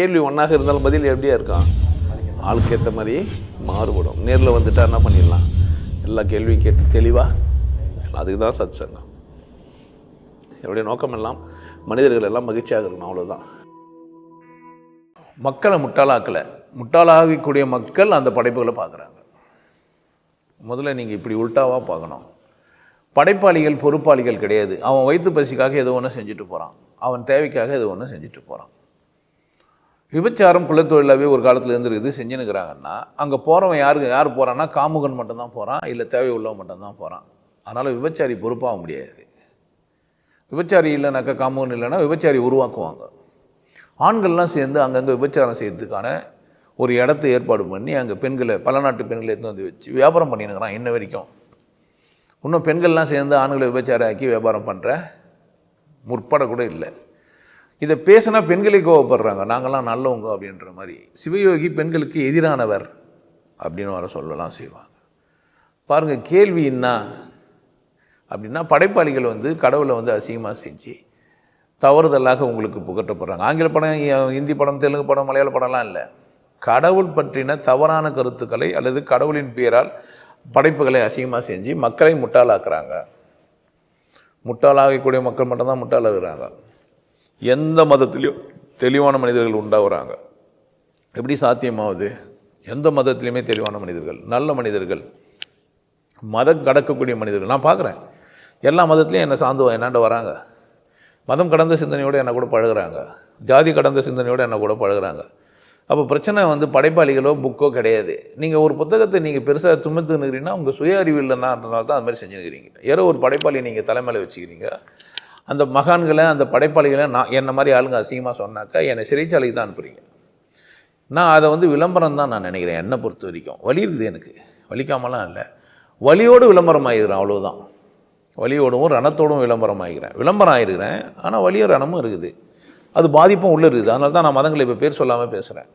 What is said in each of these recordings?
கேள்வி ஒன்றாக இருந்தாலும் பதில் எப்படியா இருக்கான் ஆளுக்கு ஏற்ற மாதிரி மாறுபடும். நேரில் வந்துட்டா என்ன பண்ணிடலாம்? எல்லா கேள்வியும் கேட்டு தெளிவாக அதுக்கு தான் சத் சங்கம் என்னுடைய நோக்கம் எல்லாம் மனிதர்கள் எல்லாம் மகிழ்ச்சியாக இருக்கணும் அவ்வளோதான் மக்களை முட்டாளாக்கலை. முட்டாளாகக்கூடிய மக்கள் அந்த படைப்புகளை பார்க்குறாங்க. முதல்ல நீங்கள் இப்படி உல்ட்டாவாக பார்க்கணும். படைப்பாளிகள் பொறுப்பாளிகள் கிடையாது. அவன் வயிற்று பசிக்காக எது ஒன்று செஞ்சுட்டு போகிறான் அவன் தேவைக்காக எது ஒன்று செஞ்சுட்டு போகிறான் விபச்சாரம் குலத்தொழிலாகவே ஒரு காலத்தில் இருந்துருக்குது செஞ்சுனுக்கிறாங்கன்னா அங்கே போகிறவன் யாருக்கு யார் போகிறான்னா காமுகன் மட்டும்தான் போகிறான் இல்லை தேவை உள்ளவன் மட்டும்தான் போகிறான் அதனால் விபச்சாரி பொறுப்பாக முடியாது. விபச்சாரி இல்லைனாக்கா காமுகன் இல்லைன்னா விபச்சாரி உருவாக்குவாங்க. ஆண்கள்லாம் சேர்ந்து அங்கங்கே விபச்சாரம் செய்யறதுக்கான ஒரு இடத்த ஏற்பாடு பண்ணி அங்கே பெண்களை பல நாட்டு பெண்களை எடுத்து வந்து வச்சு வியாபாரம் பண்ணினுக்கிறான் இன்ன வரைக்கும். இன்னும் பெண்கள்லாம் சேர்ந்து ஆண்களை விபச்சாரம் ஆக்கி வியாபாரம் பண்ணுற முற்பட கூட இல்லை. இதை பேசினா பெண்களை கோவப்படுறாங்க. நாங்களாம் நல்லவங்க அப்படின்ற மாதிரி. சிவயோகி பெண்களுக்கு எதிரானவர் அப்படின்னு வர சொல்லலாம் செய்வாங்க. பாருங்கள் கேள்வி என்ன அப்படின்னா படைப்பாளிகள் வந்து கடவுளை வந்து அசிங்கமாக செஞ்சு தவறுதலாக உங்களுக்கு புகட்டப்படுறாங்க. ஆங்கில படம் இந்தி படம் தெலுங்கு படம் மலையாள படம்லாம் இல்லை. கடவுள் பற்றின தவறான கருத்துக்களை அல்லது கடவுளின் பெயரால் படைப்புகளை அசிங்கமாக செஞ்சு மக்களை முட்டாளாக்குறாங்க. முட்டாளாகக்கூடிய மக்கள் மட்டும்தான் முட்டாளாகிறாங்க. எந்த மதத்துலேயும் தெளிவான மனிதர்கள் உண்டாகிறாங்க. எப்படி சாத்தியமாகுது எந்த மதத்துலேயுமே தெளிவான மனிதர்கள் நல்ல மனிதர்கள் மதம் கடக்கக்கூடிய மனிதர்கள். நான் பார்க்குறேன். எல்லா மதத்துலேயும் என்னை சார்ந்து என்னாண்ட வராங்க? மதம் கடந்த சிந்தனையோடு என்னை கூட பழகுறாங்க. ஜாதி கடந்த சிந்தனையோடு என்னை கூட பழகுறாங்க. அப்போ பிரச்சனை வந்து படைப்பாளிகளோ புக்கோ கிடையாது. நீங்கள் ஒரு புத்தகத்தை நீங்கள் பெருசாக சுமத்துனுக்கிறீங்கன்னா உங்கள் சுய அறிவு இல்லைன்னான்றனால தான் அது மாதிரி செஞ்சுருக்கிறீங்க யாரோ ஒரு படைப்பாளி நீங்கள் தலைமையில் வச்சுக்கிறீங்க. அந்த மகான்களை அந்த படைப்பாளிகளை நான் என்ன மாதிரி ஆளுங்க அசிங்கமாக சொன்னாக்கா என்னை சிறைச்சாலைக்கு தான் அனுப்புகிறீங்க நான் அதை வந்து விளம்பரம் தான் நான் நினைக்கிறேன் என்னை பொறுத்த வரைக்கும். வலி இருக்குது எனக்கு. வலிக்காமலாம் இல்லை. வலியோடு விளம்பரம் ஆகிடுறேன் அவ்வளோதான் வலியோடும் ரணத்தோடும் விளம்பரம் ஆகிக்கிறேன் விளம்பரம் ஆகிருக்கிறேன் ஆனால் வலியோ ரணமும் இருக்குது. அது பாதிப்பும் உள்ளே இருக்குது. அதனால தான் நான் மதங்களை இப்போ பேர் சொல்லாமல் பேசுகிறேன்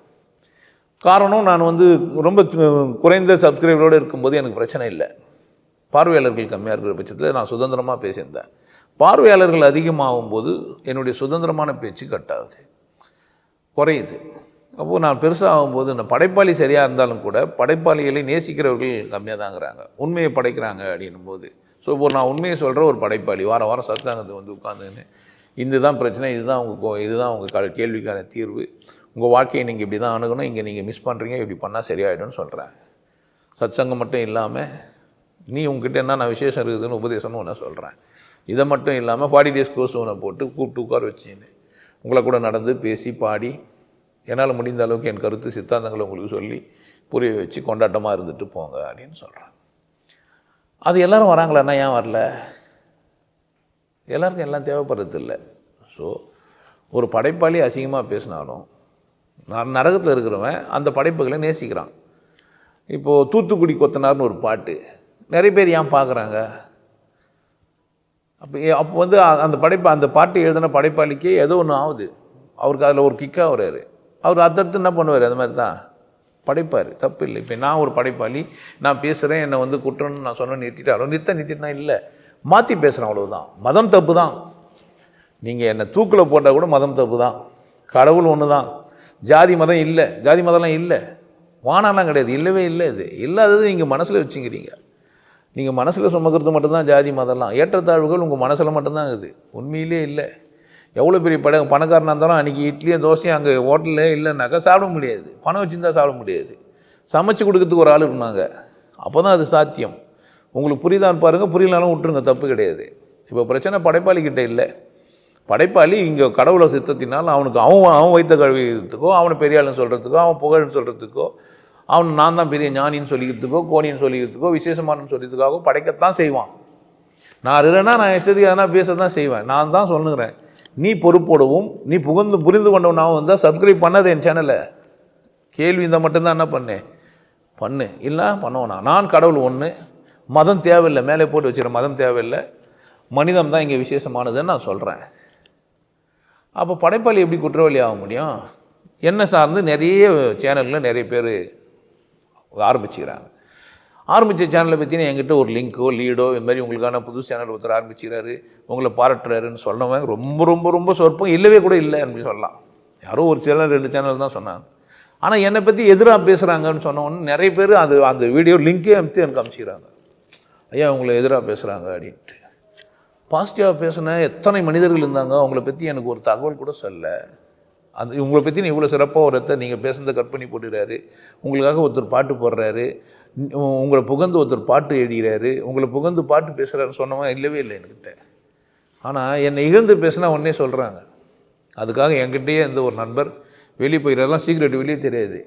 காரணம் நான் வந்து ரொம்ப குறைந்த சப்ஸ்கிரைபரோடு இருக்கும்போது எனக்கு பிரச்சனை இல்லை. பார்வையாளர்கள் கம்மியாக இருக்கிற பட்சத்தில் நான் சுதந்திரமாக பேசியிருந்தேன். பார்வையாளர்கள் அதிகமாகும் போது என்னுடைய சுதந்திரமான பேச்சு கட்டாகுது. குறையுது. அப்போது நான் பெருசாகும்போது இந்த படைப்பாளி சரியாக இருந்தாலும் கூட படைப்பாளிகளை நேசிக்கிறவர்கள் கம்மியாக தாங்கிறாங்க உண்மையை படைக்கிறாங்க அப்படின்னும் போது ஸோ இப்போ நான் உண்மையை சொல்கிற ஒரு படைப்பாளி வாரம் வாரம் சத்சாங்கத்தை வந்து உட்காந்துன்னு இதுதான் பிரச்சனை இதுதான் உங்கள் கோ- இதுதான் உங்கள் க கேள்விக்கான தீர்வு. உங்கள் வாழ்க்கையை நீங்கள் இப்படி தான் அணுகணும் இங்கே நீங்கள் மிஸ் பண்ணுறீங்க இப்படி பண்ணால் சரியாயிடும்னு சொல்கிறேன் சத்சங்கம் மட்டும் இல்லாமல் நீ உங்ககிட்ட என்னென்ன விசேஷம் இருக்குதுன்னு உபதேசம்னு ஒன்று சொல்கிறேன் இதை மட்டும் இல்லாமல் ஃபார்ட்டி டேஸ் கோர்ஸ் ஒன்று போட்டு கூப்பிட்டு உட்கார வச்சுன்னு. உங்களை கூட நடந்து பேசி பாடி என்னால் முடிந்த அளவுக்கு என் கருத்து சித்தாந்தங்களை உங்களுக்கு சொல்லி புரிய வச்சு கொண்டாட்டமாக இருந்துட்டு போங்க அப்படின்னு சொல்கிறேன் அது எல்லோரும் வராங்களான்னா ஏன் வரல? எல்லாருக்கும் எல்லாம் தேவைப்படுறது இல்லை. ஸோ ஒரு படைப்பாளி அசிங்கமாக பேசினாலும் நான் நரகத்தில் இருக்கிறவன் அந்த படைப்புகளை நேசிக்கிறான். இப்போது தூத்துக்குடி கொத்தனார்னு ஒரு பாட்டு நிறைய பேர் ஏன் பார்க்குறாங்க அப்போ அப்போ வந்து அந்த படைப்பு அந்த பாட்டு எழுதின படைப்பாளிக்கே ஏதோ ஒன்று ஆகுது அவருக்கு அதில் ஒரு கிக்காக வர்றாரு அவர் அடுத்தடுத்து என்ன பண்ணுவார்? அது மாதிரி தான் படைப்பார். தப்பு இல்லை இப்போ நான் ஒரு படைப்பாளி நான் பேசுகிறேன் என்னை வந்து குற்றம்னு நான் சொன்ன நிறுத்திட்டாலும் நிறுத்த நிறுத்தினா இல்லை. மாற்றி பேசுகிறேன் அவ்வளவுதான். மதம் தப்பு தான் நீங்கள் என்னை தூக்கில் போட்டால் கூட மதம் தப்பு தான் கடவுள் ஒன்று தான் ஜாதி மதம் இல்லை. ஜாதி மதம்லாம் இல்லை. வானாலாம் கிடையாது. இல்லவே இல்லை இது. இல்லாதது நீங்கள் மனசில் வச்சுக்கிறீங்க. நீங்கள் மனசில் சுமக்கிறது மட்டும்தான் ஜாதி மதம்லாம் ஏற்றத்தாழ்வுகள் உங்கள் மனசில் மட்டும்தான் இருக்குது. உண்மையிலே இல்லை. எவ்வளோ பெரிய பட பணக்காரனாக இருந்தாலும் அன்றைக்கி இட்லியும் தோசையும் அங்கே ஹோட்டலில் இல்லைனாக்கா சாப்பிட முடியாது. பணம் வச்சுருந்தா சாப்பிட முடியாது. சமைச்சு கொடுக்கறதுக்கு ஒரு ஆள் இருந்தாங்க. அப்போ தான் அது சாத்தியம். உங்களுக்கு புரியுதான்னு பாருங்கள் புரியலனாலும் விட்டுருங்க. தப்பு கிடையாது. இப்போ பிரச்சனை படைப்பாளிக்கிட்ட இல்லை. படைப்பாளி இங்கே கடவுளை சித்தத்தினால் அவனுக்கு அவன் அவன் வைத்த கழுவிக்கிறதுக்கோ அவனை பெரியாளுன்னு சொல்கிறதுக்கோ அவன் புகழ்னு சொல்கிறதுக்கோ அவன் நான் தான் பெரிய ஞானின்னு சொல்லிக்கிறதுக்கோ கோணின்னு சொல்லிக்கிறதுக்கோ விசேஷமானு சொல்லிக்கிறதுக்காகவோ படைக்கத்தான் செய்வான். நான் இருக்கிறேன்னா நான் இஷ்டத்துக்கு எதனா பேச தான் செய்வேன். நான் தான் சொல்லுகிறேன். நீ பொறுப்போடவும் நீ புகுந்து புரிந்து கொண்டவனாகவும் இருந்தால் சப்ஸ்கிரைப் பண்ணது என் சேனலை கேள்வி இந்த மட்டும்தான் என்ன பண்ணு? பண்ணு. இல்லை பண்ணுவேனா நான் கடவுள் ஒன்று மதம் தேவையில்லை. மேலே போட்டு வச்சுக்கிற மதம் தேவையில்லை. மனிதம் தான் இங்கே விசேஷமானதுன்னு நான் சொல்கிறேன் அப்போ படைப்பாளி எப்படி குற்றவாளி ஆக முடியும்? என்ன சார்ந்து நிறைய சேனலில் நிறைய பேர் ஆரம்பிச்சுக்கிறாங்க. ஆரம்பித்த சேனலை பற்றினா என்கிட்ட ஒரு லிங்க்கோ லீடோ இது மாதிரி உங்களுக்கான புது சேனல் ஒருத்தர் ஆரம்பிச்சுக்கிறாரு உங்களை பாராட்டுறாருன்னு சொன்னவன் ரொம்ப ரொம்ப ரொம்ப சொற்பம் இல்லவே கூட இல்லை அப்படின்னு சொல்லலாம். யாரோ ஒரு சேனல் ரெண்டு சேனல் தான் சொன்னாங்க. ஆனால் என்னை பற்றி எதிராக பேசுகிறாங்கன்னு சொன்னோன்னு நிறைய பேர் அது அந்த வீடியோ லிங்கே அமுத்தி எனக்கு அனுப்பிச்சிக்கிறாங்க ஐயா உங்களை எதிராக பேசுகிறாங்க அப்படின்ட்டு. பாசிட்டிவாக பேசின எத்தனை மனிதர்கள் இருந்தாங்க அவங்கள பற்றி எனக்கு ஒரு தகவல் கூட சொல்ல. அந்த உங்களை பற்றி இவ்வளோ சிறப்பாக ஒருத்தர் நீங்கள் பேசுனதை கட் பண்ணி போட்டுறாரு உங்களுக்காக ஒருத்தர் பாட்டு போடுறாரு. உங்களை புகழ்ந்து ஒருத்தர் பாட்டு எழுதுகிறாரு. உங்களை புகழ்ந்து பாட்டு பேசுகிறாருன்னு சொன்னவன் இல்லவே இல்லை என்கிட்ட. ஆனால் என்னை இகழ்ந்து பேசினா உடனே சொல்கிறாங்க அதுக்காக என்கிட்டயே இந்த ஒரு நண்பர் வெளியே போயிடலாம் சீக்ரெட் வெளியே தெரியாது.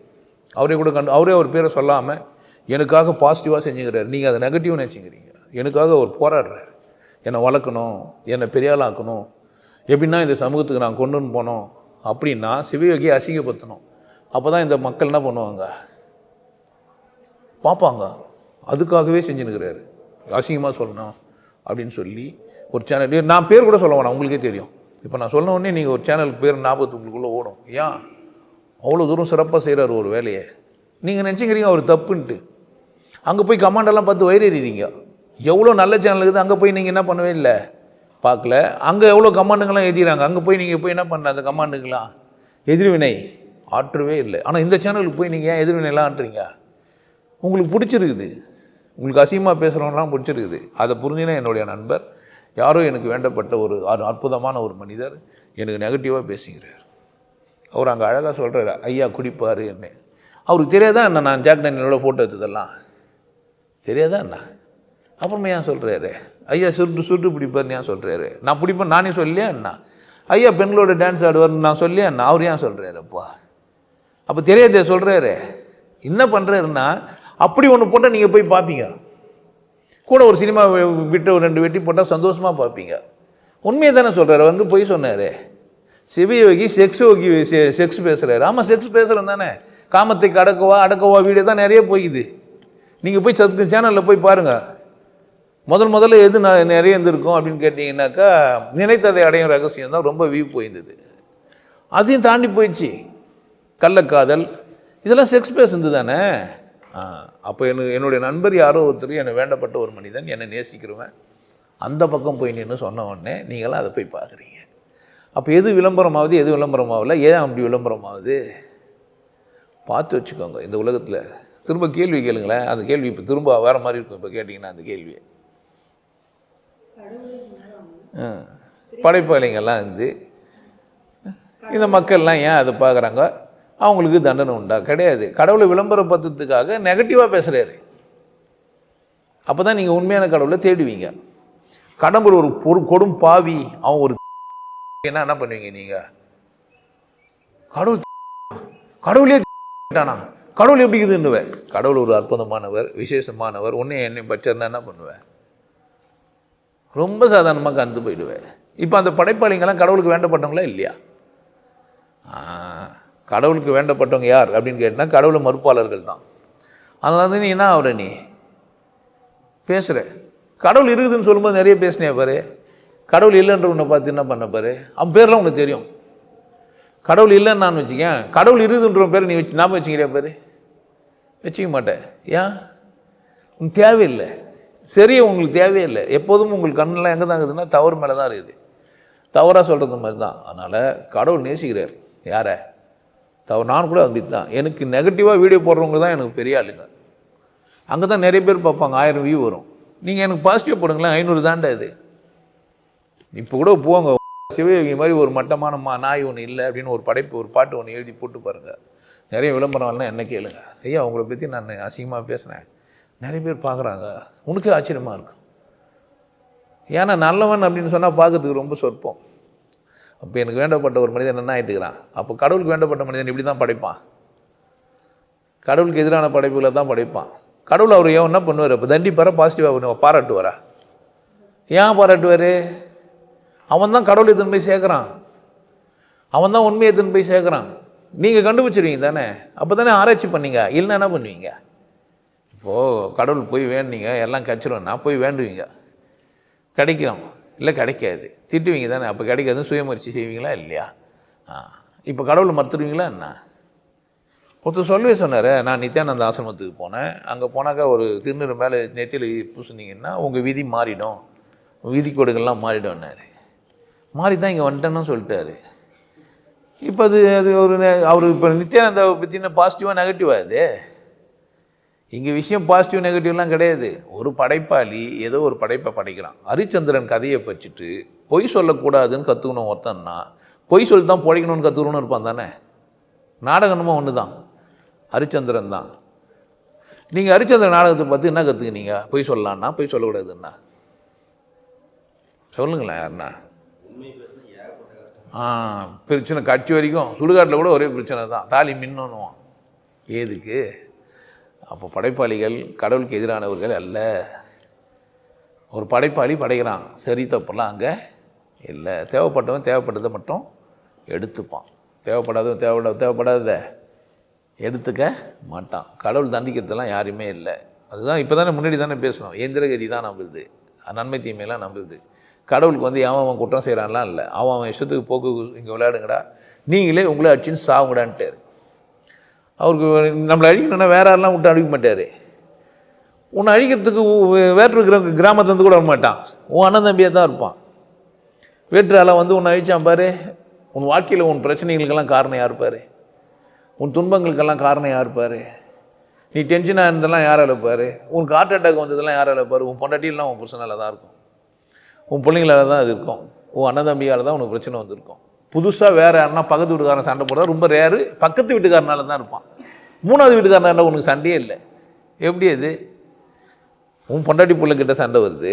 அவரே கூட கண்டு அவரே அவர் பேரை சொல்லாமல் எனக்காக பாசிட்டிவாக செஞ்சுக்கிறாரு. நீங்கள் அதை நெகட்டிவ் நினச்சிக்கிறீங்க. எனக்காக அவர் போராடுறாரு. என்னை வளர்க்கணும் என்னை பெரியாளாக்கணும். எப்படின்னா இந்த சமூகத்துக்கு நான் கொண்டுன்னு போனோம். அப்படின்னா சிவயோகியை அசிங்கப்படுத்தணும். அப்போ தான் இந்த மக்கள் என்ன பண்ணுவாங்க? பார்ப்பாங்க. அதுக்காகவே செஞ்சுன்னுக்கிறாரு. அசிங்கமாக சொல்லணும் அப்படின்னு சொல்லி ஒரு சேனல் நான் பேர் கூட சொல்ல வேணாம் உங்களுக்கே தெரியும். இப்போ நான் சொன்ன உடனே நீங்கள் ஒரு சேனலுக்கு பேர் ஞாபகத்து உங்களுக்குள்ளே ஓடும். ஏன்? அவ்வளோ தூரம் சிறப்பாக செய்கிறாரு ஒரு வேலையை. நீங்கள் நினச்சிக்கிறீங்க அவர் தப்புன்ட்டு. அங்கே போய் கமாண்டெல்லாம் பார்த்து வயிறறிறீங்க. எவ்வளோ நல்ல சேனல் இருக்குது அங்கே போய் நீங்கள் என்ன பண்ணவே இல்லை? பார்க்கல. அங்கே எவ்வளோ கமாண்டுங்கெல்லாம் எழுதிறாங்க? அங்கே போய் நீங்கள் போய் என்ன பண்ண அந்த கமாண்டுங்களாம் எதிர்வினை ஆற்றவே இல்லை. ஆனால் இந்த சேனலுக்கு போய் நீங்கள் ஏன் எதிர்வினைலாம் ஆட்டுறீங்க உங்களுக்கு பிடிச்சிருக்குது. உங்களுக்கு அசிங்கமாக பேசுகிறவங்களாம் பிடிச்சிருக்குது. அதை புரிஞ்சினா என்னுடைய நண்பர். யாரோ எனக்கு வேண்டப்பட்ட ஒரு அற்புதமான ஒரு மனிதர் எனக்கு நெகட்டிவாக பேசுகிறார் அவர் அங்கே அழகாக சொல்கிறார் ஐயா குடிப்பார் என்ன அவருக்கு தெரியாதா என்ன? நான் ஜாக் டேனியலோட ஃபோட்டோ எடுத்ததெல்லாம். தெரியாதா என்ன? அப்புறமா ஏன் சொல்கிறாரு ஐயா சுருட்டு சுருட்டு பிடிப்பார்னு ஏன் சொல்கிறாரு நான் பிடிப்பேன் நானே சொல்லியே என்ன? ஐயா பெண்களோட டான்ஸ் ஆடுவார்னு நான் சொல்லியே என்ன? அவர் ஏன் சொல்கிறாருப்பா அப்போ தெரியாதே சொல்கிறாரு என்ன பண்ணுறாருன்னா அப்படி ஒன்று போட்டால் நீங்கள் போய் பார்ப்பீங்க கூட ஒரு சினிமா விட்டு ஒரு ரெண்டு வெட்டி போட்டால் சந்தோஷமாக பார்ப்பீங்க உண்மையை தானே சொல்கிறாரு வந்து போய் சொன்னார். சிவயோகி செக்ஸ் யோகி செக்ஸ் பேசுகிறாரு ஆமாம் செக்ஸ் பேசுகிறேன் தானே. காமத்தை அடக்கவா அடக்கவா வீடியோ தான் நிறைய போய்க்குது நீங்கள் போய் சத்து சேனலில் போய் பாருங்கள் முதல் முதல்ல எது ந- நிறைய இருந்திருக்கும் அப்படின்னு கேட்டிங்கனாக்கா நினைத்ததை அடையும் ரகசியம் தான் ரொம்ப வியூ போயிருந்தது அதையும் தாண்டி போயிடுச்சு. கள்ளக்காதல் இதெல்லாம் செக்ஸ் பேசுனது தானே? ஆ அப்போ எனக்கு என்னுடைய நண்பர் யாரோ ஒருத்தர் என்னை வேண்டப்பட்ட ஒரு மனிதன் என்னை நேசிக்கிறவன். அந்த பக்கம் போய் நின்று சொன்ன உடனே நீங்களாம் அதை போய் பார்க்குறீங்க அப்போ எது விளம்பரமாகுது எது விளம்பரமாகல? ஏன் அப்படி விளம்பரமாகுது? பார்த்து வச்சுக்கோங்க இந்த உலகத்தில். திரும்ப கேள்வி கேளுங்களேன். அந்த கேள்வி இப்போ திரும்ப வேறு மாதிரி இருக்கும். இப்போ கேட்டிங்கன்னா அந்த கேள்வியை. ஆ. படைப்பாளிங்கெல்லாம் இருந்து இந்த மக்கள்லாம் ஏன் அதை பார்க்குறாங்க? அவங்களுக்கு தண்டனை உண்டா? கிடையாது. கடவுளை விளம்பரப்படுத்துறதுக்காக நெகட்டிவாக பேசுகிறாரு அப்போ தான் நீங்கள் உண்மையான கடவுளை தேடுவீங்க. கடவுள் ஒரு பொறு கொடும் பாவி. அவன் ஒரு என்ன என்ன பண்ணுவீங்க நீங்கள் கடவுள் கடவுளே ட்டானா கடவுள் எப்படி இருக்குதுன்னுவேன். கடவுள் ஒரு அற்புதமானவர் விசேஷமானவர். உன்னை என்னை பச்சர்னா என்ன பண்ணுவேன்? ரொம்ப சாதாரணமாக கந்து போயிடுவேன் இப்போ அந்த படைப்பாளிங்கெல்லாம் கடவுளுக்கு வேண்டப்பட்டவங்களா இல்லையா? கடவுளுக்கு வேண்டப்பட்டவங்க யார் அப்படின்னு கேட்டால் கடவுளை மறுப்பாளர்கள் தான். அதனால வந்து நீ என்ன ஆகுற நீ? பேசுகிற கடவுள் இருக்குதுன்னு சொல்லும்போது நிறைய பேசினே பாரு? கடவுள் இல்லைன்ற உன்னை பார்த்து என்ன பண்ண பாரு? அவன் பேர்லாம் உனக்கு தெரியும். கடவுள் இல்லைன்னு நான் வச்சுக்கேன். கடவுள் இருக்குதுன்ற பேர் நீ வச்சு ஞாபகம் வச்சுக்கிறியா பாரு? வச்சுக்க மாட்டேன் ஏன்? உன் தேவையில்லை. சரி உங்களுக்கு தேவையில்லை. எப்போதும் உங்களுக்கு கண்ணெலாம் எங்கே தான் இருக்குதுன்னா தவறு மேலே தான் இருக்குது. தவறாக சொல்கிறது மாதிரி தான் அதனால் கடவுள் நேசிக்கிறார். யாரை? தவறு நான் கூட வந்துட்டு தான். எனக்கு நெகட்டிவாக வீடியோ போடுறவங்க தான் எனக்கு பெரிய ஆளுங்க. அங்கே தான் நிறைய பேர் பார்ப்பாங்க ஆயிரம் வியூ வரும். நீங்கள் எனக்கு பாசிட்டிவ் போடுங்களேன் ஐநூறு தாண்டா இது. இப்போ கூட போங்க சிவயோகி மாதிரி ஒரு மட்டமான மா நாய் ஒன்று இல்லை அப்படின்னு ஒரு படைப்பு ஒரு பாட்டு ஒன்று எழுதி போட்டு பாருங்கள் நிறைய விளம்பரம்லாம் என்ன கேளுங்க. ஐயா உங்களை பற்றி நான் அசிங்கமாக பேசுகிறேன் நிறைய பேர் பார்க்குறாங்க. உனக்கு ஆச்சரியமாக இருக்கும் ஏன்னா நல்லவன் அப்படின்னு சொன்னால் பார்க்கறதுக்கு ரொம்ப சொற்பம். அப்போ எனக்கு வேண்டப்பட்ட ஒரு மனிதன் என்ன ஆகிட்டுக்கிறான் அப்போ கடவுளுக்கு வேண்டப்பட்ட மனிதன் இப்படி தான் படைப்பான். கடவுளுக்கு எதிரான படைப்புகளை தான் படைப்பான். கடவுள் அவர் ஏன் என்ன பண்ணுவார்? அப்போ தண்டிப்பார பாசிட்டிவாக பாராட்டுவாரா? ஏன் பாராட்டுவார்? அவன் தான் கடவுள் எத்தனை போய் சேர்க்குறான். அவன் தான் உண்மையை எத்தனை போய் சேர்க்குறான். நீங்கள் கண்டுபிடிச்சிருவீங்க தானே? அப்போ தானே ஆராய்ச்சி பண்ணீங்க. இல்லைன்னா என்ன பண்ணுவீங்க? இப்போது கடவுள் போய் வேண்டிங்க எல்லாம் கச்சிரும். நான் போய் வேண்டுவீங்க. கிடைக்கும் இல்லை கிடைக்காது. திட்டுவீங்க தானே. அப்போ கிடைக்காதுன்னு சுயமுயற்சி செய்வீங்களா? இல்லையா? ஆ. இப்போ கடவுளை மறுத்துடுவீங்களா என்ன? ஒருத்தர் சொல்லவே சொன்னார் நான் நித்யானந்த ஆசிரமத்துக்கு போனேன். அங்கே போனாக்கா ஒரு திருநீர் மேலே நெத்தியில் பூசுனீங்கன்னா உங்கள் விதி மாறிடும். விதி கோடுகள்லாம் மாறிடும்னாரு. மாறி தான் இங்கே வந்துட்டேன்னு சொல்லிட்டாரு. இப்போ அது அது ஒரு அவர் இப்போ நித்யானந்தாவை பற்றின பாசிட்டிவாக நெகட்டிவாக அது? இங்கே விஷயம் பாசிட்டிவ் நெகட்டிவ்லாம் கிடையாது. ஒரு படைப்பாளி ஏதோ ஒரு படைப்பை படைக்கிறான். ஹரிச்சந்திரன் கதையை வச்சுட்டு பொய் சொல்லக்கூடாதுன்னு கற்றுக்கணும் ஒருத்தன்னா பொய் சொல்லி தான் பிழைக்கணும்னு கற்றுக்கணும்னு இருப்பான் தானே? நாடகமும் ஒன்று தான் ஹரிச்சந்திரன் தான். நீங்கள் ஹரிச்சந்திரன் நாடகத்தை பார்த்து என்ன கற்றுக்கினீங்க பொய் சொல்லலான்னா பொய் சொல்லக்கூடாதுன்னா? சொல்லுங்களேன் யாருன்னா ஆ பிரச்சனை கட்சி வரைக்கும் சுடுகாட்டில் கூட ஒரே பிரச்சனை தான் தாலி மின்னுவான் ஏதுக்கு? அப்போ படைப்பாளிகள் கடவுளுக்கு எதிரானவர்கள் அல்ல. ஒரு படைப்பாளி படைக்கிறான் சரி தப்பெல்லாம் அங்கே இல்லை. தேவைப்பட்டவன் தேவைப்பட்டதை மட்டும் எடுத்துப்பான். தேவைப்படாதவன் தேவைப்பட தேவைப்படாத எடுத்துக்க மாட்டான். கடவுள் தண்டிக்கிறதுலாம் யாருமே இல்லை. அதுதான் இப்போ தானே முன்னாடி தானே பேசணும் இயந்திரகதி தான் நம்புது. நன்மை தீமையெல்லாம் நம்புது. கடவுளுக்கு வந்து அவன் அவன் குற்றம் செய்கிறான்லாம் இல்லை. அவன் அவன் இஷ்டத்துக்கு போக்கு இங்கே விளையாடுங்கடா. நீங்களே உங்களே அடிச்சுன்னு சாவுங்கடான்ட்டு அவருக்கு நம்மளை அழிக்கணும்னா வேற யாரெல்லாம் விட்டு அழிக்க மாட்டார். உன்னை அழிக்கிறதுக்கு உ- வேற்று கிர கிராமத்துலேருந்து கூட வரமாட்டான் உன் அண்ணன் தம்பியாக தான் இருப்பான். வேற்று வந்து உன்னை அழிச்சான் பாரு. உன் வாழ்க்கையில் உன் பிரச்சனைகளுக்கெல்லாம் காரணம் யார் பாரு? உன் துன்பங்களுக்கெல்லாம் காரணம் யார் பாரு? நீ டென்ஷனாக இருந்ததெல்லாம் யாரை பாரு? உனக்கு ஹார்ட் அட்டாக் வந்ததெல்லாம் யாரால் பாரு? உன் பொண்டாட்டியெல்லாம் உன் புருஷனால் தான் இருக்கும். உன் பிள்ளைங்களால தான் அது இருக்கும். உன் அண்ணன் தம்பியால் தான் உனக்கு பிரச்சனை வந்திருக்கும். புதுசாக வேறு யாருன்னா பக்கத்து வீட்டுக்காரன் சண்டை போடுறதா ரொம்ப ரேரு பக்கத்து வீட்டுக்காரனால தான் இருப்பான். மூணாவது வீட்டுக்காரனால உனக்கு சண்டையே இல்லை. எப்படி அது? உன் பொண்டாட்டி பிள்ளைக்கிட்ட சண்டை வருது.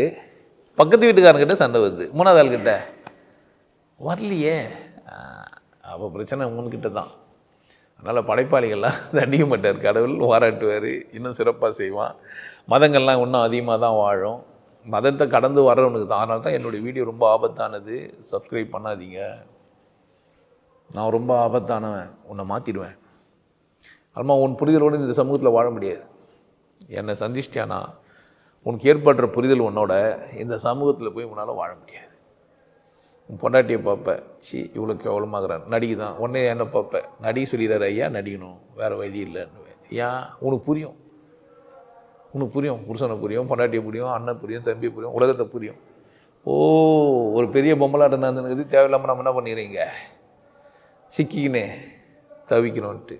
பக்கத்து வீட்டுக்காரங்கிட்ட சண்டை வருது. மூணாவது ஆள்கிட்ட. வரலையே. அப்போ பிரச்சனை உன்கிட்ட தான். அதனால் படைப்பாளிகள்லாம் தண்டிக்க மாட்டார். கடவுள் வாராட்டுவார் இன்னும் சிறப்பாக செய்வான். மதங்கள்லாம் இன்னும் அதிகமாக தான் வாழும். மதத்தை கடந்து வர்றவனுக்கு தான். அதனால தான் என்னுடைய வீடியோ ரொம்ப ஆபத்தானது. சப்ஸ்கிரைப் பண்ணாதீங்க. நான் ரொம்ப ஆபத்தானவன் உன்னை மாற்றிடுவேன் அம்மா உன் புரிதலோடு இந்த சமூகத்தில் வாழ முடியாது. என்னை சந்திச்சிட்டியானா உனக்கு ஏற்படுற புரிதல் உன்னோட இந்த சமூகத்தில் போய் உன்னால் வாழ முடியாது. உன் பொண்டாட்டியை பார்ப்பேன் சி இவ்வளோ கேவலமாகிறான் நடிகை தான் உடனே என்ன பார்ப்பேன் நடிகை சொல்லிடுறாரு ஐயா நடிக்கணும் வேறு வழி இல்லைன்னு ஏன் உனக்கு புரியும். உனக்கு புரியும். புருஷனை புரியும் பொண்டாட்டியை புரியும் அண்ணன் புரியும் தம்பி புரியும் உலகத்தை புரியும். ஓ ஒரு பெரிய பொம்மலாட்டம் நடந்துனுக்குது தேவையில்லாமல் நம்ம என்ன பண்ணிடுறீங்க? சிக்கிக்கினே தவிக்கணும்ன்ட்டு.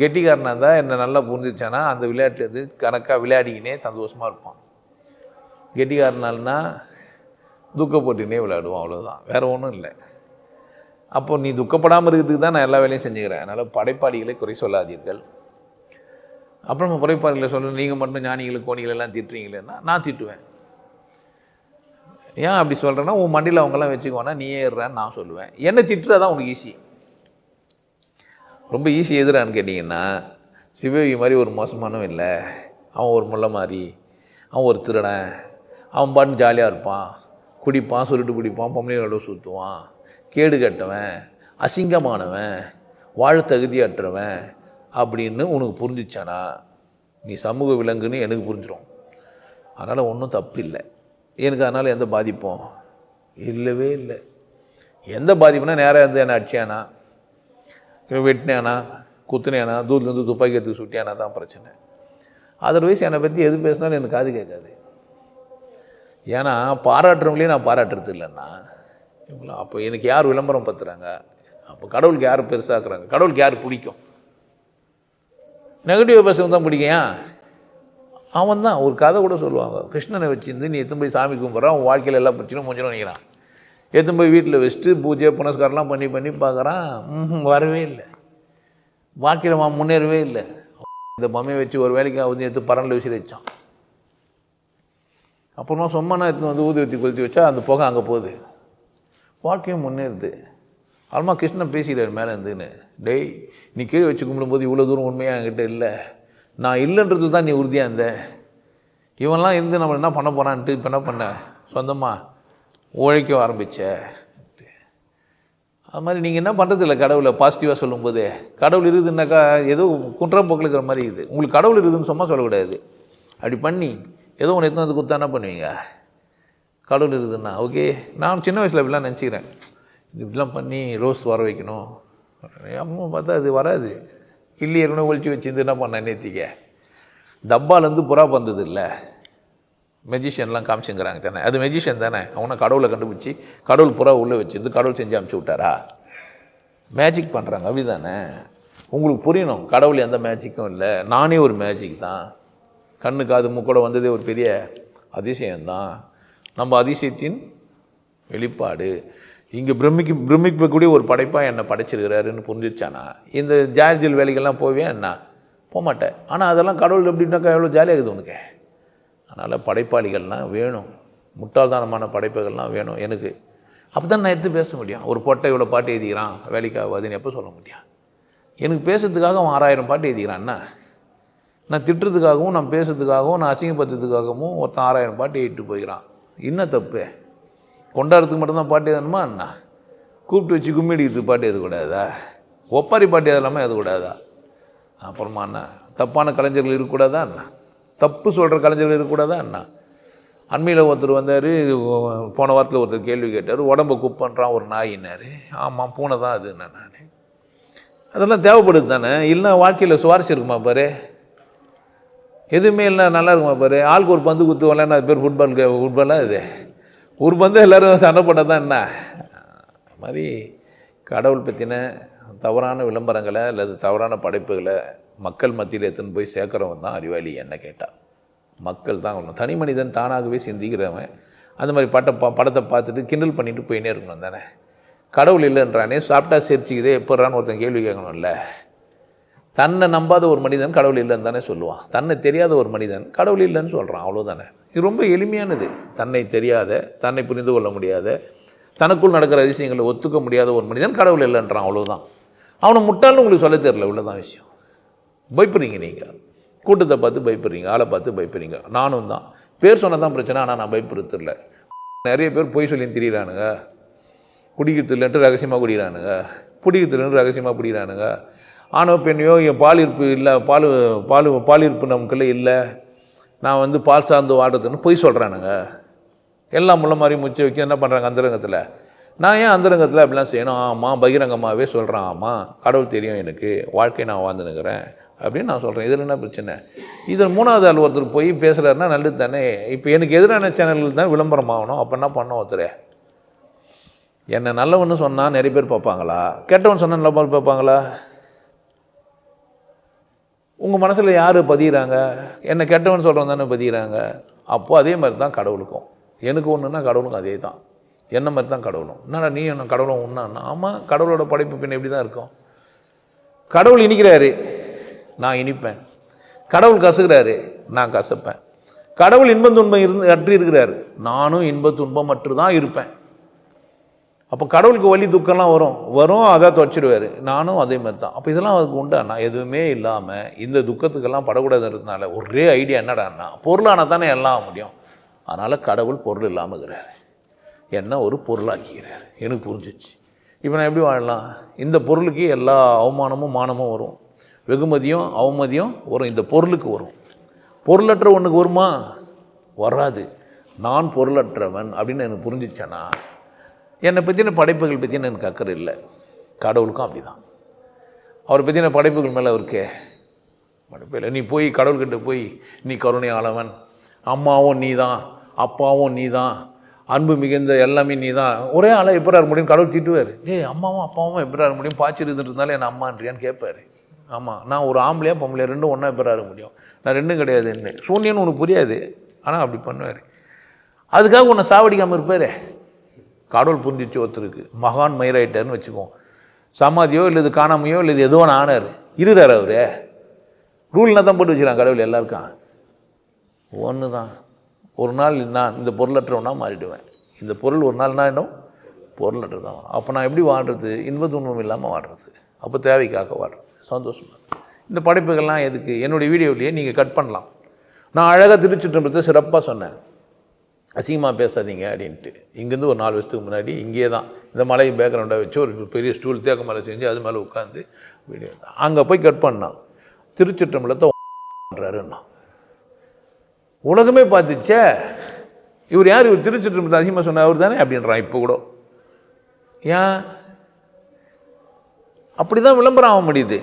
கெட்டிக்காரனாக இருந்தால் என்னை நல்லா புரிஞ்சிச்சானா அந்த விளையாட்டு இது கணக்காக விளையாடிக்கினே சந்தோஷமாக இருப்பான். கெட்டிக்காரனால்னா துக்கப்பட்டுனே விளையாடுவோம் அவ்வளோதான் வேறு ஒன்றும் இல்லை. அப்போ நீ துக்கப்படாமல் இருக்கிறதுக்கு தான் நான் எல்லா வேலையும் செஞ்சுக்கிறேன். அதனால் படைப்பாளிகளை குறை சொல்லாதீர்கள். அப்புறம் நம்ம படைப்பாளிகளை சொல்ல நீங்கள் மட்டும் ஞானிகளை கோணிகள் எல்லாம் திட்டுறீங்களேன்னா நான் திட்டுவேன். ஏன் அப்படி சொல்கிறேன்னா உன் மண்டியில் அவங்கெல்லாம் வச்சுக்கோன்னா நீ ஏறுறான்னு நான் சொல்லுவேன். என்னை திட்டுறதான் உனக்கு ஈஸி ரொம்ப ஈஸி எதிரான்னு கேட்டிங்கன்னா சிவகி மாதிரி ஒரு மோசமானவன் இல்லை. அவன் ஒரு முள்ள மாதிரி அவன் ஒரு திருடன். அவன் பாட்டு ஜாலியாக இருப்பான். குடிப்பான் சுருட்டு குடிப்பான் பொம்பளைகளோட சுற்றுவான் கேடு கட்டவன் அசிங்கமானவன் வாழ தகுதியற்றவன் அப்படின்னு உனக்கு புரிஞ்சிச்சானா நீ சமூக விலங்குன்னு எனக்கு புரிஞ்சிடும் அதனால் ஒன்றும் தப்பு இல்லை. எனக்கு அதனால் எந்த பாதிப்பும் இல்லவே இல்லை. எந்த பாதிப்புனா நேராக இருந்து என்னை இவன் வெட்டினானா குத்துனேனா தூரத்துலேருந்து துப்பாக்கி எடுத்து சுட்டியானா தான் பிரச்சனை. அதர்வைஸ் என்னை பற்றி எது பேசினாலும் எனக்கு காது கேட்காது. ஏன்னா பாராட்டுறவங்களையும் நான் பாராட்டுறது இல்லைன்னா இவங்களா அப்போ எனக்கு யார் விளம்பரம் பத்துறாங்க? அப்போ கடவுளுக்கு யார் பெருசாக்குறாங்க? கடவுளுக்கு யார் பிடிக்கும்? நெகட்டிவ் பேசுறது தான் பிடிக்கும் அவன் தான். ஒரு கதை கூட சொல்லுவாங்க கிருஷ்ணனை வச்சுருந்து நீ எத்தனை போய் சாமி கும்பிட்றான் உன் வாழ்க்கையில் எல்லா பிரச்சனையும் முடிஞ்சிடும் நினைக்கிறான். எடுத்துன்னு போய் வீட்டில் வச்சுட்டு பூஜை புனஸ்காரம்லாம் பண்ணி பண்ணி பார்க்குறான். ம்ஹும், வரவே இல்லை. வாழ்க்கையில் அவன் முன்னேறவே இல்லை. இந்த பொம்மையை வச்சு ஒரு வேலைக்கு ஊதி எடுத்து பரனில் விசிறி வச்சான். அப்புறமா சும்மா எடுத்து வந்து ஊதி ஊற்றி கொளுத்தி வச்சா அந்த புகை அங்கே போகுது. வாழ்க்கையும் முன்னேறுது. அல்மா கிருஷ்ணன் பேசிக்கிறார் மேலே இருந்துன்னு. டேய் நீ கீழே வச்சு கும்பிடும்போது இவ்வளோ தூரம் உண்மையாக என்கிட்ட இல்லை. நான் இல்லைன்றது தான் நீ உறுதியாக இருந்த. இவன்லாம் இருந்து நம்ம என்ன பண்ண போகிறான்ட்டு இப்போ என்ன பண்ண? சொந்தமாக உழைக்க ஆரம்பித்த அது மாதிரி நீங்கள் என்ன பண்ணுறது இல்லை கடவுளை பாசிட்டிவாக சொல்லும்போது. கடவுள் இருக்குதுன்னாக்கா ஏதோ குன்றம் போக்கில் இருக்கிற மாதிரி இருக்குது உங்களுக்கு கடவுள் இருக்குதுன்னு சும்மா சொல்லக்கூடாது. அப்படி பண்ணி ஏதோ ஒன்று எத்தனை வந்து கொடுத்தா என்ன பண்ணுவீங்க? கடவுள் இருக்குதுன்னா ஓகே நான் சின்ன வயசில் இப்படிலாம் நினச்சிக்கிறேன். இப்படிலாம் பண்ணி ரோஸ் வர வைக்கணும். அம்மா பார்த்தா அது வராது. கிள்ளி ஏற்கனவே ஒழிச்சு வச்சுருந்து என்ன பண்ண நேத்திக்க? டப்பாலேருந்து புறா பந்தது இல்லை மெஜிஷியன்லாம் காமிச்சுங்கிறாங்க தானே? அது மெஜிஷியன் தானே? அவனை கடவுளை கண்டுபிடிச்சி கடவுள் புறா உள்ளே வச்சுருந்து கடவுள் செஞ்சு அமுச்சு விட்டாரா? மேஜிக் பண்ணுறாங்க அப்படிதானே? உங்களுக்கு புரியணும் கடவுள் எந்த மேஜிக்கும் இல்லை. நானே ஒரு மேஜிக் தான். கண்ணு காது மூக்கோட வந்ததே ஒரு பெரிய அதிசயம்தான். நம்ம அதிசயத்தின் வெளிப்பாடு. இங்கே பிரமிக்கு பிரமிக்கக்கூடிய ஒரு படைப்பாக என்னை படைச்சிருக்கிறாருன்னு புரிஞ்சிச்சானா இந்த ஜார்ஜில் வேலைகள்லாம் போவே என்ன? போக மாட்டேன் ஆனால் அதெல்லாம் கடவுள் எப்படின்னாக்கா எவ்வளோ ஜாலியாக இருக்குது உனக்கு? அதனால் படைப்பாளிகள்லாம் வேணும். முட்டாள்தனமான படைப்புகள்லாம் வேணும் எனக்கு. அப்போ தான் நான் எடுத்து பேச முடியும். ஒரு பொட்டை இவ்வளோ பாட்டு எழுதிக்கிறான் வேலைக்காக ஆகாதுன்னு எப்போ சொல்ல முடியும்? எனக்கு பேசுறதுக்காக அவன் ஆறாயிரம் பாட்டு எழுதிக்கிறான்னா நான் திட்டுறதுக்காகவும் நான் பேசுறதுக்காகவும் நான் அசிங்கப்படுத்துறதுக்காகவும் ஒருத்தன் ஆறாயிரம் பாட்டு எழுதிட்டு போய்கிறான் என்ன தப்பு? கொண்டாடுறதுக்கு மட்டும்தான் பாட்டு எழுதணுமா என்ன? கூப்பிட்டு வச்சு கும்மி அடிக்கிறதுக்கு பாட்டு எழுதக்கூடாதா? ஒப்பாரி பாட்டு எழுதலாமா எழுதக்கூடாதா? அப்புறமா என்ன? தப்பான கலைஞர்கள் இருக்கக்கூடாதா அண்ணா தப்பு சொல்கிற கலைஞர்கள் இருக்கக்கூடாதா என்ன அண்மையில் ஒருத்தர் வந்தார் போன வாரத்தில் ஒருத்தர் கேள்வி கேட்டார் உடம்பை குக் பண்ணுறான் ஒரு நாயினார் ஆமாம் பூனை தான் அதுன்னு நான். அதெல்லாம் தேவைப்படுது தானே? இல்லைன்னா வாழ்க்கையில் சுவாரஸ்யம் இருக்குமா பாரு? எதுவுமே இல்லை நல்லா இருக்குமா பாரு? ஆளுக்கு ஒரு பந்து குத்து விளையாண்டு அது பேர் ஃபுட்பால் ஃபுட்பாலாக இது? ஒரு பந்து எல்லோரும் சண்டை போட்டால் தான் என்ன அது மாதிரி கடவுள் பற்றின தவறான விளம்பரங்களை அல்லது தவறான படைப்புகளை மக்கள் மத்தியில் எடுத்துன்னு போய் சேர்க்குறவன் தான் அறிவாளி என்ன கேட்டால் மக்கள் தான் ஒன்று தனி மனிதன் தானாகவே சிந்திக்கிறவன். அந்த மாதிரி பட்ட ப படத்தை பார்த்துட்டு கிண்டல் பண்ணிட்டு போயினே இருக்கணும் தானே. கடவுள் இல்லைன்றானே சாப்பிட்டா சிரிச்சுக்குதே எப்படுறான்னு ஒருத்தன் கேள்வி கேட்கணும்ல. தன்னை நம்பாத ஒரு மனிதன் கடவுள் இல்லைன்னு தானே சொல்லுவான். தன்னை தெரியாத ஒரு மனிதன் கடவுள் இல்லைன்னு சொல்கிறான் அவ்வளோதானே இது ரொம்ப எளிமையானது. தன்னை தெரியாத தன்னை புரிந்து கொள்ள முடியாத தனக்குள் நடக்கிற அதிசயங்களை ஒத்துக்க முடியாத ஒரு மனிதன் கடவுள் இல்லைன்றான். அவ்வளோதான் அவனை முட்டாள்னு உங்களுக்கு சொல்ல தெரில இவ்வளோதான் விஷயம். பயப்படுறீங்க நீங்கள் கூட்டத்தை பார்த்து பயப்படுறீங்க ஆளை பார்த்து பயப்படுறீங்க. நானும் தான். பேர் சொன்னால் தான் பிரச்சனை ஆனால் நான் பயப்படுறது நிறைய பேர் பொய் சொல்லி திரியிறானுங்க. குடிக்கிறதுலன்ட்டு ரகசியமாக குடிக்கிறானுங்க. பிடிக்கிறதுலன்ட்டு ரகசியமாக பிடிக்கிறானுங்க. ஆணோ பெண்ணையோ என் பாலிருப்பு இல்லை பால் பால் பால் நமக்குள்ளே இல்லை. நான் வந்து பால் சார்ந்து வாடுறதுன்னு பொய் சொல்கிறானுங்க எல்லாம் முள்ள மாதிரி முச்சை வைக்க என்ன பண்ணுறாங்க அந்தரங்கத்தில்? நான் ஏன் அந்தரங்கத்தில் அப்படிலாம் செய்யணும் ஆமாம் பகிரங்கமாகவே சொல்கிறேன் ஆமாம் கடவுள் தெரியும் எனக்கு. வாழ்க்கை நான் வாழ்ந்துனுக்கிறேன் அப்படின்னு நான் சொல்கிறேன் இதில் என்ன பிரச்சனை? இதில் மூணாவது ஆள் ஒருத்தர் போய் பேசுகிறாருன்னா நல்லது தானே. இப்போ எனக்கு எதிரான சேனல்கள் தான் விளம்பரம் ஆகணும். அப்போ என்ன பண்ணோம் ஒருத்தர்? என்னை நல்லவன்னு சொன்னால் நிறைய பேர் பார்ப்பாங்களா? கெட்டவன் சொன்னால் நல்ல பேர் பார்ப்பாங்களா? உங்கள் மனசில் யார் பதிகிறாங்க என்னை கெட்டவன் சொல்கிறவன் தானே பதிகிறாங்க அப்போது அதே மாதிரி தான் கடவுளுக்கும். எனக்கு ஒன்றுன்னா கடவுளுக்கும் அதே தான். என்ன மாதிரி தான் கடவுளும். என்னடா நீ என்ன கடவுளும் ஒன்றான்னா ஆமாம் கடவுளோட படைப்பு பின் எப்படி தான் இருக்கும். கடவுள் இனிக்கிறாரு. நான் இனிப்பேன். கடவுள் கசுகிறாரு. நான் கசப்பேன். கடவுள் இன்பம் துன்பம் இருந்து அற்றி இருக்கிறாரு. நானும் இன்ப துன்பம் மட்டும் தான் இருப்பேன். அப்போ கடவுளுக்கு வலி துக்கம்லாம் வரும். வரும் அதை துவச்சிடுவார் நானும் அதே மாதிரி தான். அப்போ இதெல்லாம் அதுக்கு உண்டா? நான் எதுவுமே இல்லாமல் இந்த துக்கத்துக்கெல்லாம் படக்கூடாதுன்றதுனால ஒரே ஐடியா என்னடான்னா பொருளான தானே எல்லாம் முடியும். அதனால் கடவுள் பொருள் இல்லாமல் இருக்கிறார். என்ன ஒரு பொருளாக்கிக்கிறார் எனக்கு புரிஞ்சிச்சு. இப்போ நான் எப்படி வாழலாம்? இந்த பொருளுக்கு எல்லா அவமானமும் மானமும் வரும். வெகுமதியும் அவமதியும் வரும். இந்த பொருளுக்கு வரும். பொருளற்ற ஒன்றுக்கு வருமா? வராது. நான் பொருளற்றவன் அப்படின்னு எனக்கு புரிஞ்சிச்சேன்னா என்னை பற்றின படைப்புகள் பற்றின எனக்கு அக்கறை இல்லை. கடவுளுக்கும் அப்படி தான் அவரை பற்றின படைப்புகள் மேலே அவருக்கு படைப்பு இல்லை. நீ போய் கடவுள்கிட்ட போய் நீ கருணையாளவன். அம்மாவும் நீ தான் அப்பாவும் நீ தான் அன்பு மிகுந்த எல்லாமே நீ தான் ஒரே ஆளாக எப்படா முடியும்? கடவுள் திட்டுவார். ஏய் அம்மாவும் அப்பாவும் எப்படா முடியும்? பாய்ச்சிருந்துன்றதுனால என்ன அம்மான்றியான்னு கேட்பார். ஆமாம் நான் ஒரு ஆம்பளையா பொம்பளையா ரெண்டும் ஒன்றா எப்படி ஆக முடியும்? நான் ரெண்டும் கிடையாது என்ன? சூன்யன்னு உனக்கு புரியாது. ஆனால் அப்படி பண்ணுவார். அதுக்காக உன்னை சாவடிக்காமல் இருப்பார். கடவுள் புரிஞ்சிச்சு ஒருத்தருக்கு. மகான் மயிராயிட்டார்னு வச்சுக்குவோம் சமாதியோ இல்லை இது காணாமையோ இல்லை இது எதுவும் ஆனார். இருக்கிறார் அவர். ரூல்னா தான் போட்டு வச்சுக்கிறான் கடவுள் எல்லாருக்கும். ஒன்று தான் ஒரு நாள் நான் இந்த பொருளற்றவனாக மாறிடுவேன். இந்த பொருள் ஒரு நாள் நான் இன்னும் பொருளற்ற தான் அப்போ நான் எப்படி வாடுறது இன்ப துன்பம் இல்லாமல் வாடுறது அப்போ தேவைக்காக வாடுறது சந்தோஷமாக இந்த படைப்புகள்லாம் எதுக்கு? என்னுடைய வீடியோவிலேயே நீங்கள் கட் பண்ணலாம். நான் அழகாக திருச்சிற்றம்பலத்தை சிறப்பாக சொன்னேன். அசிங்கமாக பேசாதீங்க அப்படின்ட்டு. இங்கேருந்து ஒரு நாலு வருஷத்துக்கு முன்னாடி இங்கே தான் இந்த மலை பேக்ரவுண்டாக வச்சு ஒரு பெரிய ஸ்டூல் தேக்க மலை செஞ்சு அது மேலே உட்காந்து வீடியோ. அங்கே போய் கட் பண்ணான் திருச்சிற்றம்பலத்தை பண்ணுறாருன்னா உலகமே பார்த்துச்சே. இவர் யார்? இவர் திருச்சிட்டு அதிகமாக சொன்னார். அவர் தானே அப்படின்றான் இப்போ கூட. ஏன்? அப்படி தான் விளம்பரம் ஆக முடியுது.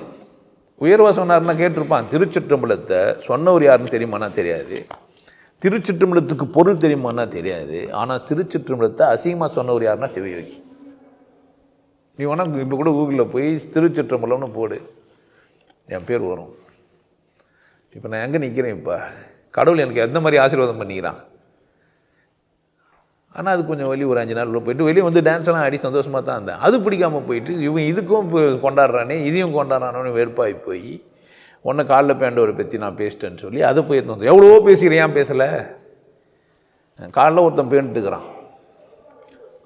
உயர்வா சொன்னார்னா கேட்டிருப்பான் திருச்சிற்றம்பலத்தை சொன்னவர் யாருன்னு தெரியுமானா தெரியாது. திருச்சிற்றம்பலத்துக்கு பொருள் தெரியுமானா தெரியாது. ஆனால் திருச்சிற்றம்பலத்தை அசிங்கமாக சொன்னவர் யாருன்னா சிவயோகி நீ வேணால் இப்போ கூட கூகுளில் போய் திருச்சிற்றம்பலம்னு போடு. என் பேர் வரும். இப்போ நான் எங்கே நிற்கிறேன் இப்போ? கடவுள் எனக்கு எந்த மாதிரி ஆசீர்வாதம் பண்ணிக்கிறான்? ஆனால் அது கொஞ்சம் வெளியே ஒரு அஞ்சு நாள் உள்ள போயிட்டு வெளியே வந்து டான்ஸ் எல்லாம் ஆடி சந்தோஷமாக தான் இருந்தேன். அது பிடிக்காமல் போயிட்டு இவன் இதுக்கும் இப்போ கொண்டாடுறானே இதையும் கொண்டாடுறானு வெறுப்பாகி போய் ஒன்று காலில் பேண்டவரை பற்றி நான் பேசிட்டேன்னு சொல்லி அதை போய் எடுத்து எவ்வளவோ பேசுகிறேன் பேசலை? காலில் ஒருத்தன் பேண்டுக்கிறான்.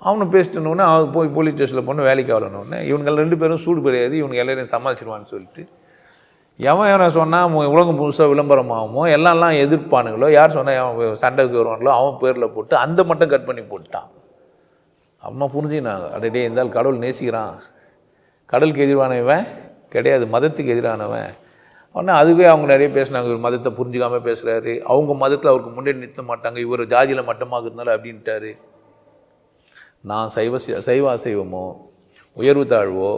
அவனை பேசிட்டனோடனே அவன் போய் போலீஸ் ஸ்டேஷனில் போன வேலைக்கு ஆகலனோடனே இவனுங்க ரெண்டு பேரும் சூடு கிடையாது இவங்க எல்லாரையும் சமாளிச்சிருவான்னு சொல்லிட்டு எவன் எவனை சொன்னால் உலகம் புதுசாக விளம்பரமாகுமோ எல்லாம் எதிர்ப்பானுங்களோ யார் சொன்னால் அவன் சண்டைக்கு வருவாங்களோ அவன் பேரில் போட்டு அந்த மட்டும் கட் பண்ணி போட்டான். அம்மா புரிஞ்சுக்கினாங்க. அடடே இருந்தால் கடவுள் நேசிக்கிறான். கடலுக்கு எதிரானவன் கிடையாது மதத்துக்கு எதிரானவன் ஆனால் அதுவே அவங்க நிறைய பேசினாங்க. இவர் மதத்தை புரிஞ்சுக்காம பேசுகிறாரு அவங்க மதத்தில் அவருக்கு முன்னாடி நிறுத்த மாட்டாங்க. இவர் ஜாதியில் மட்டமாக இருந்தாலும் அப்படின்ட்டாரு. நான் சைவ சைவ அசைவமோ உயர்வு தாழ்வோ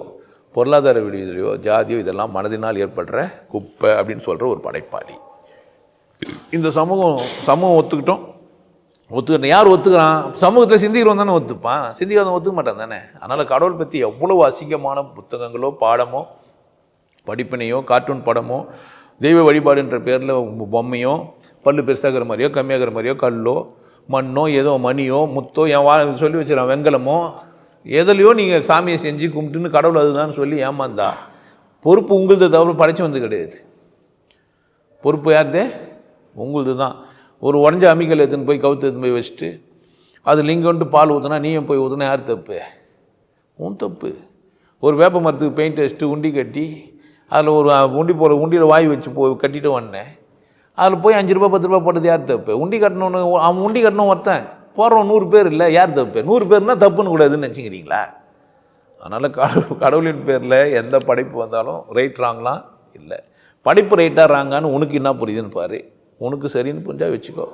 பொருளாதார விடுதலையோ ஜாதியோ இதெல்லாம் மனதினால் ஏற்படுற குப்பை அப்படின்னு சொல்கிற ஒரு படைப்பாளி. இந்த சமூகம் சமூகம் ஒத்துக்கிட்டோம். ஒத்துக்கிட்டேன் யார் ஒத்துக்கிறான்? சமூகத்தில் சிந்திக்கிறவன் தானே ஒத்துப்பான். சிந்திக்காதவன் ஒத்துக்க மாட்டான் தானே. அதனால் கடவுள் பற்றி எவ்வளோ அசிங்கமான புத்தகங்களோ பாடமோ படிப்பினையோ கார்ட்டூன் படமோ தெய்வ வழிபாடுன்ற பேரில் பொம்மையோ பல்லு பெருசாகிற மாதிரியோ கம்மியாகிற மாதிரியோ கல்லோ மண்ணோ ஏதோ மணியோ முத்தோ என் வா சொல்லி வச்சுருவான் வெங்கலமோ எதுலையோ நீங்கள் சாமியை செஞ்சு கும்பிட்டுன்னு கடவுள் அதுதான் சொல்லி ஏமாந்தா. பொறுப்பு உங்களது தவிர படைச்சு வந்து கிடையாது. பொறுப்பு யாருதே? உங்களுது தான். ஒரு உடஞ்ச அம்மிக்கல் எடுத்துன்னு போய் கவுத்து எடுத்துன்னு போய் வச்சுட்டு அது லிங்கம்ட்டு பால் ஊற்றுனா நீயும் போய் ஊற்றுனா யார் தப்பு? உன் தப்பு. ஒரு வேப்ப மரத்துக்கு பெயிண்ட் வச்சுட்டு உண்டி கட்டி அதில் ஒரு உண்டி போகிற உண்டியில் வாய் வச்சு போ கட்டிட்டு வந்தேன். அதில் போய் அஞ்சு ரூபா பத்து ரூபா போட்டது யார் தப்பு? உண்டி கட்டணுன்னு அவன் உண்டி கட்டணும் ஒருத்தன். போகிறோம் நூறு பேர் இல்லை யார் தப்பு நூறு பேர்னால் தப்புன்னு கூடாதுன்னு நினச்சிக்கிறீங்களா? அதனால் கடவுள் கடவுளின் பேரில் எந்த படைப்பு வந்தாலும் ரைட் ராங்லாம் இல்லை. படைப்பு ரைட்டாக ராங்கான்னு உனக்கு என்ன புரியுதுன்னு பாரு. உனக்கு சரின்னு புரிஞ்சால் வச்சுக்கோ.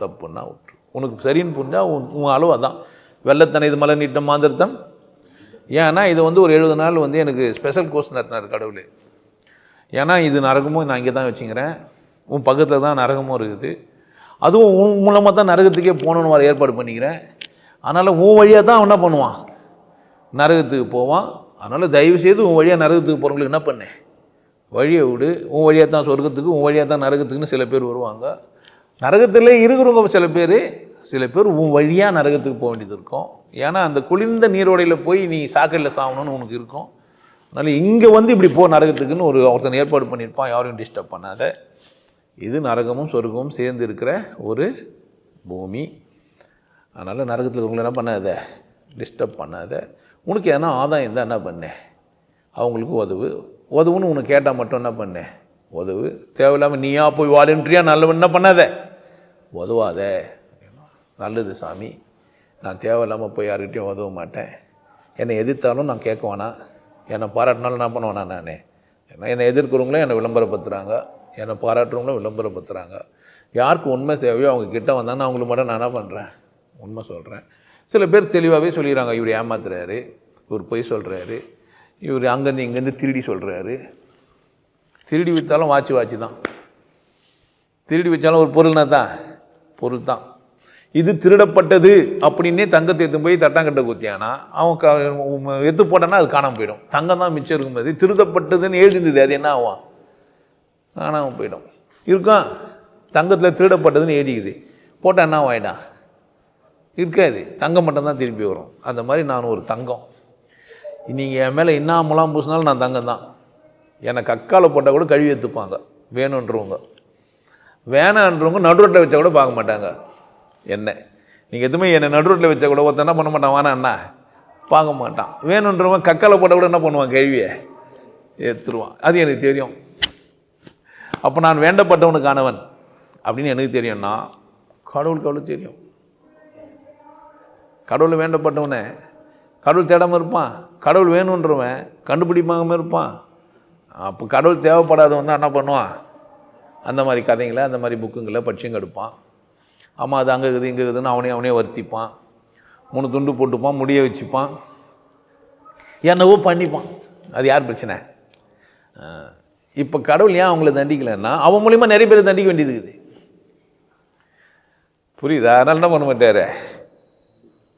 தப்புன்னா விட்டுரு. உனக்கு சரின்னு புரிஞ்சால் உன் உன் அளவு அதான். வெள்ளத்தனை இது மலை நீட்டம் மாந்திரத்தம். ஏன்னா இது வந்து ஒரு எழுபது நாள் வந்து எனக்கு ஸ்பெஷல் கோர்ஸ் நடத்தினார் கடவுள். ஏன்னா இது நரகமும் நான் இங்கே தான் வச்சுக்கிறேன். உன் பக்கத்தில் தான் நரகமும் இருக்குது. அதுவும் உன் மூலமாக தான் நரகத்துக்கே போகணுன்னு வர ஏற்பாடு பண்ணிக்கிறேன். அதனால் உன் வழியாக தான் என்ன பண்ணுவான்? நரகத்துக்கு போவான். அதனால் தயவு செய்து உன் வழியாக நரகத்துக்கு போகிறவங்களுக்கு என்ன பண்ணு? வழியை விடு. உன் வழியாக தான் சொர்க்கத்துக்கு உன் வழியாக தான் நரகத்துக்குன்னு சில பேர் வருவாங்க. நரகத்தில் இருக்கிறவங்க சில பேர் சில பேர் உன் வழியாக நரகத்துக்கு போக வேண்டியது இருக்கும். ஏன்னா அந்த குளிர்ந்த நீரோடையில் போய் நீ சாக்கடையில் சாகணும்னு உனக்கு இருக்கும். அதனால் இங்கே வந்து இப்படி போ நரகத்துக்குன்னு ஒரு ஒருத்தன் ஏற்பாடு பண்ணியிருப்பான். யாரையும் டிஸ்டர்ப் பண்ணாத. இது நரகமும் சொர்க்கமும் சேர்ந்து இருக்கிற ஒரு பூமி. அதனால் நரகத்தில் இருக்கிறவங்கள என்ன பண்ணாத? டிஸ்டர்ப் பண்ணாத. உனக்கு எதனா ஆதாயம் இருந்தால் என்ன பண்ணு? அவங்களுக்கு உதவு. உதவுன்னு உனக்கு கேட்டால் மட்டும் என்ன பண்ணு? உதவு. தேவையில்லாமல் நீயா போய் வாலண்டியா நல்லவன் என்ன பண்ணாத? உதவாத. நல்லது சாமி. நான் தேவையில்லாமல் போய் யாருக்கிட்டையும் உதவ மாட்டேன். என்னை எதிர்த்தாலும் நான் கேட்க வேணாம். என்னை பாராட்டினாலும் என்ன பண்ணுவேண்ணா நான் ஏன்னா என்னை எதிர்க்கிறவங்களும் என்னை விளம்பரப்படுத்துகிறாங்க என்னை பாராட்டுறவங்களும் விளம்பரப்படுத்துகிறாங்க யாருக்கு உண்மை தேவையோ அவங்க கிட்ட வந்தாங்கன்னா அவங்களுக்கு மட்டும் நான் என்ன பண்ணுறேன் உண்மை சொல்கிறேன் சில பேர் தெளிவாகவே சொல்லிடுறாங்க இவர் ஏமாத்துறாரு இவர் பொய் சொல்கிறாரு இவர் அங்கேருந்து இங்கேருந்து திருடி சொல்கிறாரு திருடி விற்றாலும் வாட்சி வாட்சி தான். திருடி வச்சாலும் ஒரு பொருள்னா தான் பொருள் தான். இது திருடப்பட்டது அப்படின்னே தங்கத்தை எடுத்து போய் தட்டாங்கட்டை குத்தியானா அவன் க எடுத்து போட்டான்னா அது காணாமல் போயிடும். தங்கம் தான் மிச்சம் இருக்கும்போது திருடப்பட்டதுன்னு எழுதிருந்தது அது என்ன ஆகும்? காணாமல் போயிடும். இருக்கான் தங்கத்தில் திருடப்பட்டதுன்னு எழுதிக்குது. போட்டால் என்ன ஆகிடும் இருக்காது தங்கம் மட்டும்தான் திரும்பி வரும். அந்த மாதிரி நான் ஒரு தங்கம். நீங்கள் என் மேலே என்ன முலாம் பூசினாலும் நான் தங்கம் தான் என்னை கக்காவில் போட்டால் கூட கழுவி எடுத்துப்பாங்க. வேணுன்றவங்க. வேணான்றவங்க நடுரோட்டில் வச்சா கூட பார்க்க மாட்டாங்க. என்ன? நீங்கள் எதுவுமே என்னை நடுரோட்டில் வச்சா கூட ஒருத்தன் என்ன பண்ண மாட்டான்? வேணாண்ணா பார்க்க மாட்டான். வேணுன்றவன் கக்காவில் போட்டால் கூட என்ன பண்ணுவான்? கேள்வியை ஏற்றுருவான் அது எனக்கு தெரியும். அப்போ நான் வேண்டப்பட்டவனுக்கானவன். அப்படின்னு எனக்கு தெரியும்னா கடவுளுக்கு அவ்வளோ தெரியும். கடவுள் வேண்டப்பட்டவனே கடவுள் தேடாமல் இருப்பான். கடவுள் வேணுன்றவன் கண்டுபிடிப்பாம இருப்பான். அப்போ கடவுள் தேவைப்படாதவன் தான் என்ன பண்ணுவான்? அந்த மாதிரி கதைங்களை அந்த மாதிரி புக்குங்களை படிச்சுங்க எடுப்பான் ஆமாம் அது அங்கே இருக்குது இங்கே இருக்குதுன்னு அவனே அவனே வருத்திப்பான். மூணு துண்டு போட்டுப்பான் முடிய வச்சுப்பான். என்னவோ பண்ணிப்பான். அது யார் பிரச்சனை? இப்போ கடவுள் ஏன் அவங்கள தண்டிக்கலைன்னா அவன் மூலிமா நிறைய பேர் தண்டிக்க வேண்டியது இருக்குது. புரியுதா? அதனால் என்ன பண்ண மாட்டார்?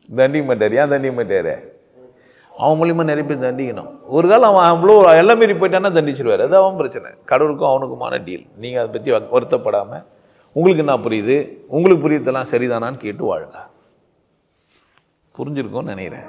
தண்டிக்க மாட்டார். ஏன் தண்டிக்க மாட்டார்? அவன் மூலிமா நிறைய பேர் தண்டிக்கணும். ஒரு காலம் அவன் அவ்வளோ எல்லாம் மீறி போயிட்டான்னா தண்டிச்சிருவார். அது அவன் பிரச்சனை. கடவுளுக்கும் அவனுக்குமான டீல் நீங்கள் அதை பற்றி வருத்தப்படாமல் உங்களுக்கு என்ன புரியுது? உங்களுக்கு புரியுதெல்லாம் சரிதானான்னு கேட்டு வாழுங்க புரிஞ்சிருக்கும்னு நினைக்கிறேன்.